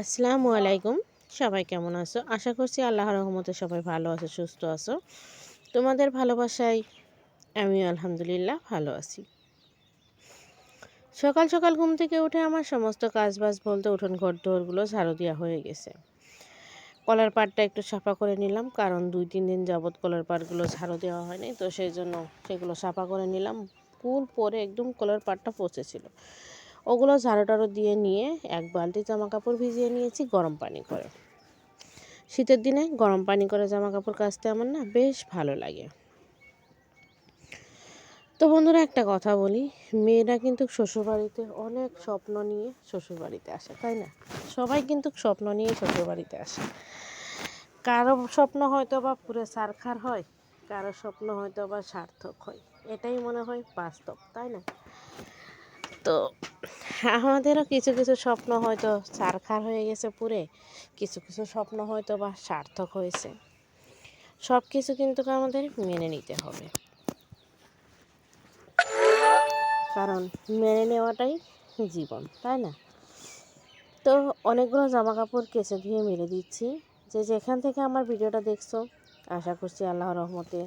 আসসালামু আলাইকুম। সবাই কেমন আছো? আশা করছি আল্লাহ রহমতে সবাই ভালো আছো, সুস্থ আছো। তোমাদের ভালোবাসায় আমি আলহামদুলিল্লাহ ভালো আছি। সকাল সকাল ঘুম থেকে উঠে আমার সমস্ত কাজবাজ বলতে উঠোন ঘর দোরগুলো ঝাড়ু দেওয়া হয়ে গেছে। কলার পাটটা একটু সাফা করে নিলাম, কারণ দুই তিন দিন যাবৎ কলার পাটগুলো ঝাড়ু দেওয়া হয়নি, তো সেই জন্য সেগুলো সাফা করে নিলাম। ফুল পরে একদম কলার পাটটা পচেছিল। ওগুলো ঝাড়ু টাড়ু দিয়ে নিয়ে এক বালতি জামা কাপড় ভিজিয়ে নিয়েছি গরম পানি করে। শীতের দিনে গরম পানি করে জামা কাপড় কাচতে আমার না বেশ ভালো লাগে। তো বন্ধুরা একটা কথা বলি, মেয়েরা কিন্তু শ্বশুরবাড়িতে অনেক স্বপ্ন নিয়ে শ্বশুরবাড়িতে আসে, তাই না? সবাই কিন্তু স্বপ্ন নিয়ে শ্বশুরবাড়িতে আসে। কারও স্বপ্ন হয়তো বা পুরো সারখার হয়, কারও স্বপ্ন হয়তো বা সার্থক হয়, এটাই মনে হয় বাস্তব, তাই না? তো আমাদেরও কিছু কিছু স্বপ্ন হয়তো সারখার হয়ে গেছে পুরে, কিছু কিছু স্বপ্ন হয়তো বা সার্থক হয়েছে। সব কিছু কিন্তু আমাদের মেনে নিতে হবে। কারণ মেনে নেওয়াটাই জীবন, তাই না? তো অনেকগুলো জামা কাপড় কেচে ধুয়ে মেরে দিচ্ছি। যে যেখান থেকে আমার ভিডিওটা দেখছ, আশা করছি আল্লাহর রহমতে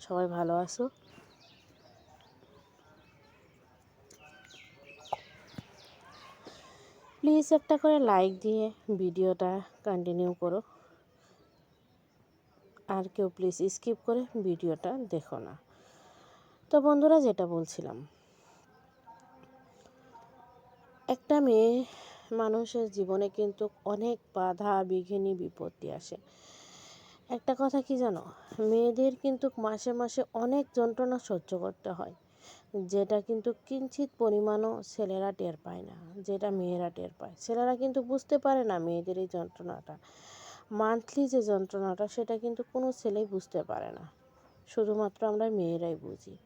সবাই ভালো আছো। প্লিজ একটা করে লাইক দিয়ে ভিডিওটা কন্টিনিউ করো। আর কেউ প্লিজ স্কিপ করে ভিডিওটা দেখো না। তো বন্ধুরা, যেটা বলছিলাম, একটা মেয়ে মানুষের জীবনে কিন্তু অনেক বাধা, বিঘিনি, বিপত্তি আসে। একটা কথা কি জানো? মেয়েদের কিন্তু মাসে মাসে অনেক যন্ত্রণা সহ্য করতে হয়। যেটা কিন্তু কিঞ্চিত পরিমাণও ছেলেরা টের পায় না, যেটা মেয়েরা টের পায়। ছেলেরা কিন্তু বুঝতে পারে না মেয়েদের এই যন্ত্রণাটা। মান্থলি যে যন্ত্রণাটা, সেটা কিন্তু কোনো ছেলেই বুঝতে পারে না। শুধুমাত্র আমরা মেয়েরাই বুঝি।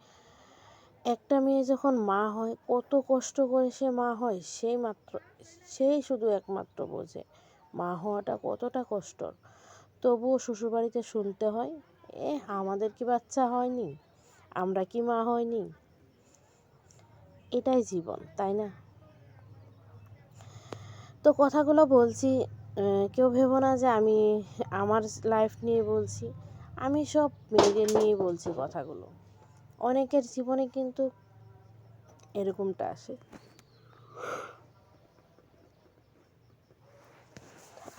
একটা মেয়ে যখন মা হয়, কত কষ্ট করে সে মা হয়, সেই মাত্র, সেই শুধু একমাত্র বোঝে। মা হওয়াটা কতটা কষ্টর তবুও শ্বশুরবাড়িতে শুনতে হয় এ আমাদের কি বাচ্চা হয়নি? আমরা কি মা হয়নি? এটাই জীবন, তাই না? তো কথাগুলো বলছি কেউ ভেবো না যে আমি আমার লাইফ নিয়ে বলছি, আমি সব মেয়েদের নিয়ে বলছি কথাগুলো। অনেকের জীবনে কিন্তু এরকমটা আসে।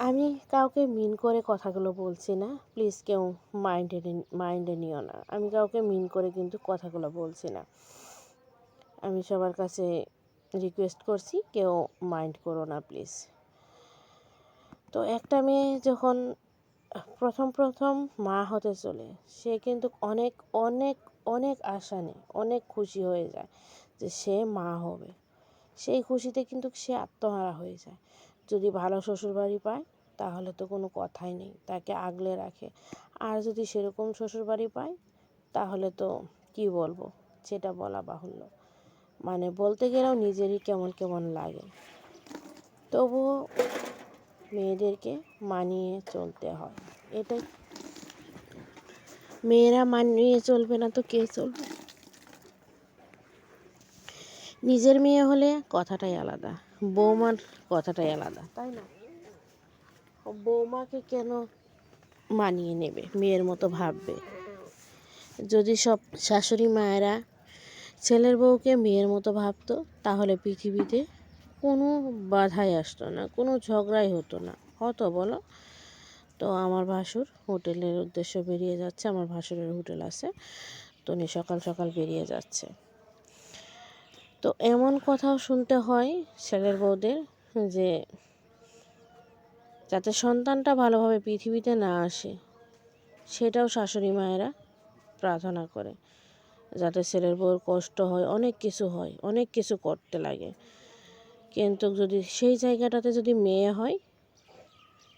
আমি কাউকে মিন করে কথাগুলো বলছি না প্লিজ কেউ মাইন্ডে মাইন্ডে নিও না। আমি কাউকে মিন করে কিন্তু কথাগুলো বলছি না। আমি সবার কাছে রিকোয়েস্ট করছি, কেউ মাইন্ড করো না প্লিজ তো একটা মেয়ে যখন প্রথম প্রথম মা হতে চলে, সে কিন্তু অনেক অনেক অনেক আশা নেই অনেক খুশি হয়ে যায় যে সে মা হবে। সেই খুশিতে কিন্তু সে আত্মহারা হয়ে যায়। যদি ভালো শ্বশুরবাড়ি পায়, তাহলে তো কোনো কথাই নেই, তাকে আগলে রাখে। আর যদি সেরকম শ্বশুরবাড়ি পায়, তাহলে তো কি বলব, সেটা বলা বাহুল্য। মানে বলতে গেলেও নিজেরই কেমন কেমন লাগে। তবুও মেয়েদেরকে মানিয়ে চলতে হয়। এটাই। মেয়েরা মানিয়ে চলবে না তো কে চলবে? নিজের মেয়ে হলে কথাটাই আলাদা বৌমার কথাটাই আলাদা। তাই না? বৌমাকে কেন মানিয়ে নেবে? মেয়ের মতো ভাববে। যদি সব শাশুড়ি মায়েরা ছেলের বউকে মেয়ের মতো ভাবতো, তাহলে পৃথিবীতে কোনো বাধাই আসতো না, কোনো ঝগড়াই হতো না। হতো বলো? তো আমার ভাসুর হোটেলের উদ্দেশ্য বেরিয়ে যাচ্ছে, আমার ভাসুরের হোটেল আছে। তো উনি সকাল সকাল বেরিয়ে যাচ্ছে। তো এমন কথাও শুনতে হয় ছেলের বউদের যে, যাতে সন্তানটা ভালোভাবে পৃথিবীতে না আসে, সেটাও শাশুড়ি মায়েরা প্রার্থনা করে। যাতে ছেলের বউর কষ্ট হয়, অনেক কিছু হয়, অনেক কিছু করতে লাগে। কিন্তু যদি সেই জায়গাটাতে যদি মেয়ে হয়,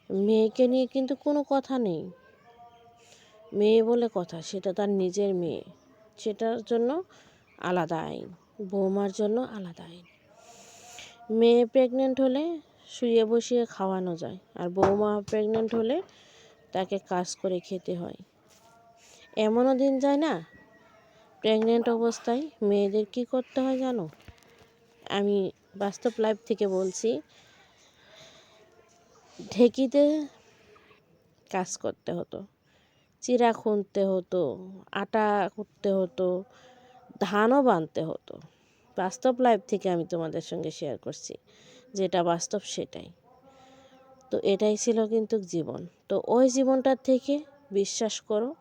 মেয়েকে নিয়ে কিন্তু কোনো কথা নেই। মেয়ে বলে কথা, সেটা তার নিজের মেয়ে। সেটার জন্য আলাদা আইন, বৌমার জন্য আলাদা আইন। মেয়ে প্রেগনেন্ট হলে শুয়ে বসিয়ে খাওয়ানো যায়, আর বৌমা প্রেগনেন্ট হলে তাকে কাজ করে খেতে হয়। এমনও দিন যায় না প্রেগনেন্ট অবস্থায় মেয়েদের কি করতে হয় জানো? আমি বাস্তব লাইফ থেকে বলছি, ঢেকিতে কাজ করতে হতো, চিরা খুনতে হতো, আটা কুটতে হতো, ধানও বানতে হতো। বাস্তব লাইফ থেকে আমি তোমাদের সঙ্গে শেয়ার করছি, যেটা বাস্তব সেটাই। তো এটাই ছিল কিন্তু জীবন। তো ওই জীবনটার থেকে বিশ্বাস করো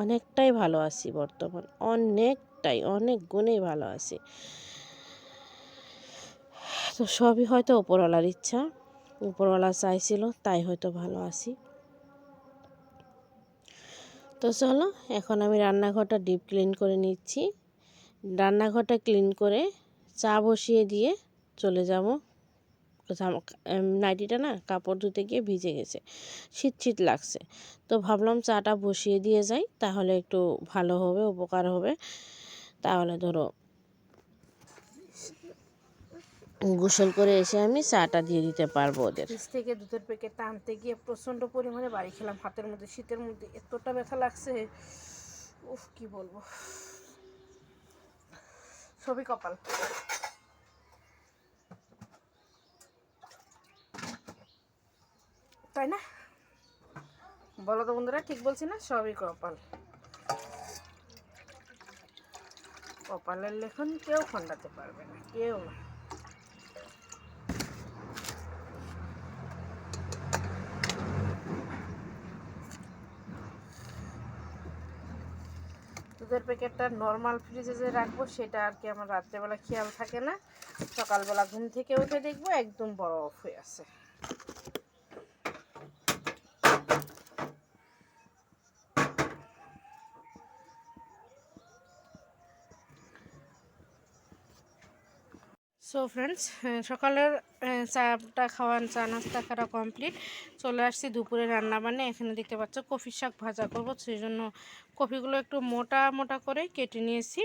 অনেকটাই ভালো আছি বর্তমান, অনেকটাই, অনেক গুণেই ভালো আছি। তো সবই হয়তো ওপরওয়ালার ইচ্ছা, উপরওয়ালা চাইছিল, তাই হয়তো ভালো আছি। তো চলো, এখন আমি রান্নাঘরটা ডিপ ক্লিন করে নিচ্ছি। রান্নাঘরটা ক্লিন করে চা বসিয়ে দিয়ে চলে যাব। নাইটিটা না কাপড় ধুতে গিয়ে ভিজে গেছে। শীত শীত লাগছে। তো ভাবলাম চাটা বসিয়ে দিয়ে যাই, তাহলে একটু ভালো হবে, উপকার হবে। তাহলে ধরো গোসল করে এসে আমি চাটা দিয়ে দিতে পারব ওদের। থেকে দুধের প্যাকেটটা আনতে গিয়ে প্রচণ্ড পরিমাণে বাড়ি খেলাম হাতের মধ্যে, শীতের মধ্যে এতটা ব্যথা লাগছে। উফ, কি বলব? সবই কপাল। তাই না? বলো তো বন্ধুরা, ঠিক বলছি না? সবই কপাল। কপালের লেখন কেউ খণ্ডাতে পারবে না, কেউ না। দুধের প্যাকেটটা নর্মাল ফ্রিজে যে রাখব, সেটা আর কি আমার রাত্রেবেলা খেয়াল থাকে না। সকালবেলা ঘুম থেকে উঠে দেখব, একদম বরফ হয়ে আছে। সো ফ্রেন্ডস সকালের চাটা খাওয়ান চা নাস্তা করা কমপ্লিট চলে আসছি দুপুরে রান্না বান্না। এখানে দেখতে পাচ্ছ কফি শাক ভাজা করব। সেই জন্য কফিগুলো একটু মোটা মোটা করে কেটে নিয়েছি।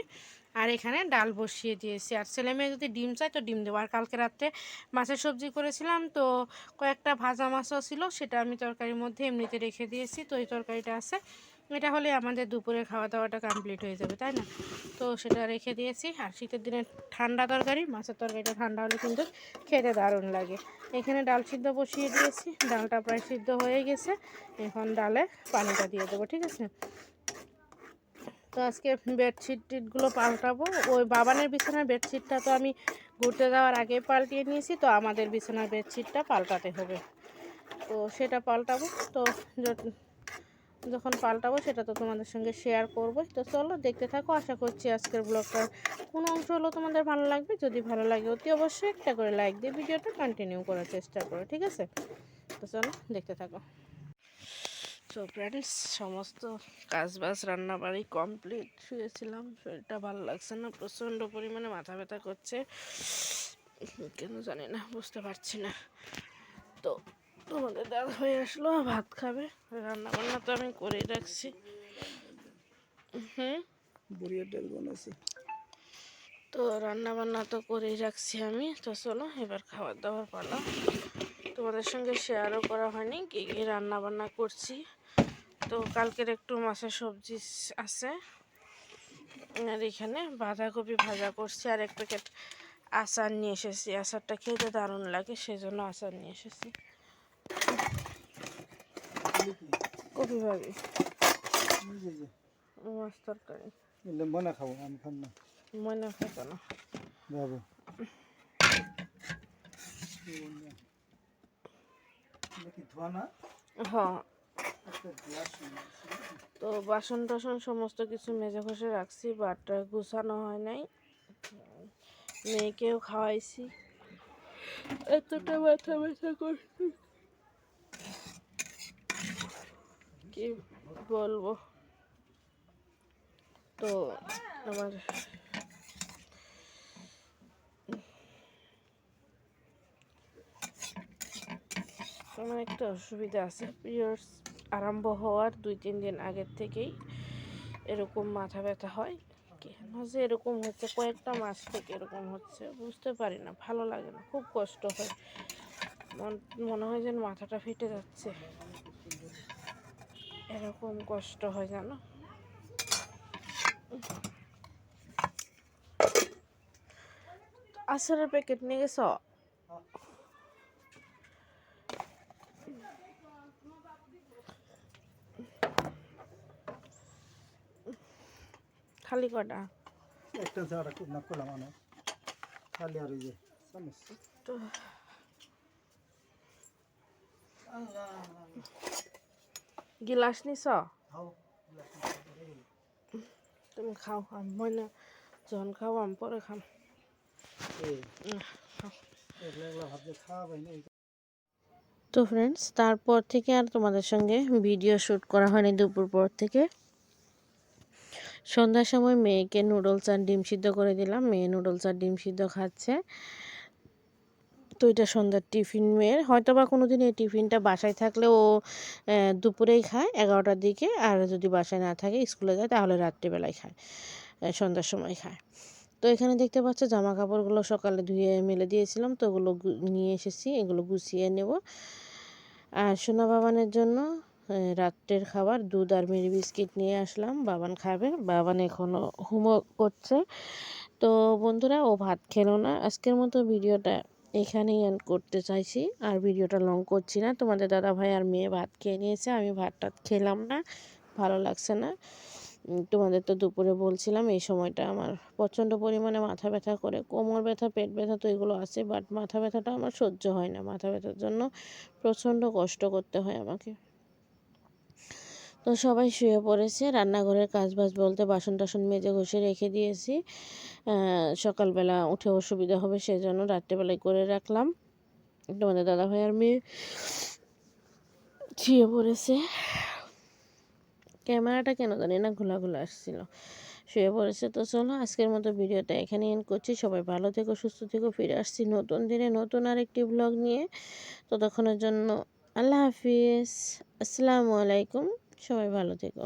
আর এখানে ডাল বসিয়ে দিয়েছি। আর ছেলে মেয়ে যদি ডিম চায় তো ডিম দেবো। আর কালকে রাত্রে মাছের সবজি করেছিলাম, তো কয়েকটা ভাজা মাছও ছিল, সেটা আমি তরকারির মধ্যে এমনিতে রেখে দিয়েছি। তো এই তরকারিটা আছে। এটা হলে আমাদের দুপুরে খাওয়া দাওয়াটা কমপ্লিট হয়ে যাবে, তাই না? তো সেটা রেখে দিয়েছি। আর শীতের দিনে ঠান্ডা তরকারি, মাছের তরকারিটা ঠান্ডা হলে কিন্তু খেতে দারুণ লাগে। এখানে ডাল সিদ্ধ বসিয়ে দিয়েছি, ডালটা প্রায় সিদ্ধ হয়ে গেছে। এখন ডালে পানিটা দিয়ে দেবো, ঠিক আছে? তো আজকে বেডশিট টিটগুলো পাল্টাবো। ওই বাবানের বিছানার বেডশিটটা তো আমি ঘুরতে যাওয়ার আগে পাল্টিয়ে নিয়েছি, তো আমাদের বিছানার বেডশিটটা পাল্টাতে হবে। তো সেটা পাল্টাবো। তো যখন পাল্টাবো সেটা তো তোমাদের সঙ্গে শেয়ার করব। তো চলো দেখতে থাকো, আশা করছি আজকের ব্লগটার কোনো অংশ হলো তোমাদের ভালো লাগবে। যদি ভালো লাগে অতি অবশ্যই একটা করে লাইক দিয়ে ভিডিওটা কন্টিনিউ করার চেষ্টা করো, ঠিক আছে? তো চলো দেখতে থাকো। তো ফ্রেন্ডস সমস্ত কাজ বাজ রান্না বাড়ি কমপ্লিট শুয়েছিলাম, শরীরটা ভালো লাগছে না, প্রচণ্ড পরিমাণে মাথা ব্যথা করছে। কেন জানি না, বুঝতে পারছি না। তো তোমাদের দাদা হয়ে আসলো ভাত খাবে রান্না বান্না তো আমি করেই রাখছি। হুম? বুড়িয়ার ডাল বানাইছি। তো রান্না বান্না তো করেই রাখছি আমি। তো চলো এবার খাবার দাবার পালা। তোমাদের সঙ্গে শেয়ারও করা হয়নি কী কী রান্না বান্না করছি। তো কালকের একটু মাছের সবজি আছে। আর এখানে বাঁধাকপি ভাজা করছি আর এক প্যাকেট আচার নিয়ে এসেছি। আচারটা খেতে দারুণ লাগে সেই জন্য আচার নিয়ে এসেছি। কপি ভাবি মাছ তরকারি। মনে খাব আমি খাম না। মনে যাব। হ্যাঁ। তো বাসন টাসন সমস্ত কিছু মেজে ঘষে রাখছি বাট গুছানো হয় নাই। মেয়েকেও খাওয়াইছি। এতটা মাথা ব্যথা করছি কি বলব? তো আমার আমার একটা অসুবিধা আছে। পিরিয়ডস আরম্ভ হওয়ার দুই, তিন দিন আগের থেকেই এরকম মাথা ব্যথা হয়। কেন যে এরকম হচ্ছে? কয়েকটা মাস থেকে এরকম হচ্ছে। বুঝতে পারি না, ভালো লাগে না, খুব কষ্ট হয়। মন- হয় যেন মাথাটা ফেটে যাচ্ছে। এরকম কষ্ট হয় জানো? আচারের প্যাকেট নিয়ে গেছ? খালি কটা একটা ঝাড়া না করলাম মানে খালি আর যে সমস্যা। আল্লাহ। গিলাস নিছ? তুমি খাও আমি মই না যখন খাও আমি পরে খাম। তো। ফ্রেন্ডস তারপর থেকে আর তোমাদের সঙ্গে ভিডিও শ্যুট করা হয়নি দুপুর পর থেকে। সন্ধ্যার সময় মেয়েকে নুডলস আর ডিম সিদ্ধ করে দিলাম। মেয়ে নুডলস আর ডিম সিদ্ধ খাচ্ছে। তো এটা সন্ধ্যার টিফিন মেয়ের। হয়তো বা কোনো দিন এই টিফিনটা বাসায় থাকলে ও দুপুরেই খায় এগারোটার দিকে। আর যদি বাসায় না থাকে, স্কুলে যায়, তাহলে রাত্রিবেলায় খায় সন্ধ্যার সময় খায়। তো এখানে দেখতে পাচ্ছ জামা কাপড়গুলো সকালে ধুয়ে মেলে দিয়েছিলাম। তো ওগুলো নিয়ে এসেছি, এগুলো গুছিয়ে নেব। আর সোনা বাবানের জন্য রাত্রের খাবার, দুধ আর মেরি বিস্কিট নিয়ে আসলাম। বাবান খাবে, বাবান এখনও হোমওয়ার্ক করছে। তো বন্ধুরা, ও ভাত খেলো না। আজকের মতো ভিডিওটা এখানেই এন্ড করতে চাইছি। আর ভিডিওটা লং করছি না। তোমাদের দাদা ভাই আর মেয়ে ভাত খেয়ে নিয়েছে। আমি ভাতটা খেলাম না। ভালো লাগছে না। তোমাদের তো দুপুরে বলছিলাম, এই সময়টা আমার প্রচণ্ড পরিমাণে মাথা ব্যথা করে। কোমর ব্যথা, পেট ব্যথা তো এগুলো আছে বাট মাথা ব্যথাটা আমার সহ্য হয় না। মাথা ব্যথার জন্য প্রচণ্ড কষ্ট করতে হয় আমাকে। তো সবাই শুয়ে পড়েছে। রান্নাঘরের কাজ বাজ বলতে বাসন টাসন মেজে ঘষে রেখে দিয়েছি। সকালবেলা উঠে অসুবিধা হবে সেজন্য রাত্রেবেলায় করে রাখলাম। তোমাদের দাদা ভাই আর মেয়ে শুয়ে পড়েছে। ক্যামেরাটা কেন জানি না ঘোলা ঘোলা আসছিল। শুয়ে পড়েছে তো চলো আজকের মতো ভিডিওটা এখানে এন্ড করছি। সবাই ভালো থেকো, সুস্থ থেকো, ফিরে আসছি নতুন দিনে নতুন আরেকটি ব্লগ নিয়ে। ততক্ষণের জন্য আল্লাহ হাফিজ। আসসালামু আলাইকুম। সবাই ভালো থেকো।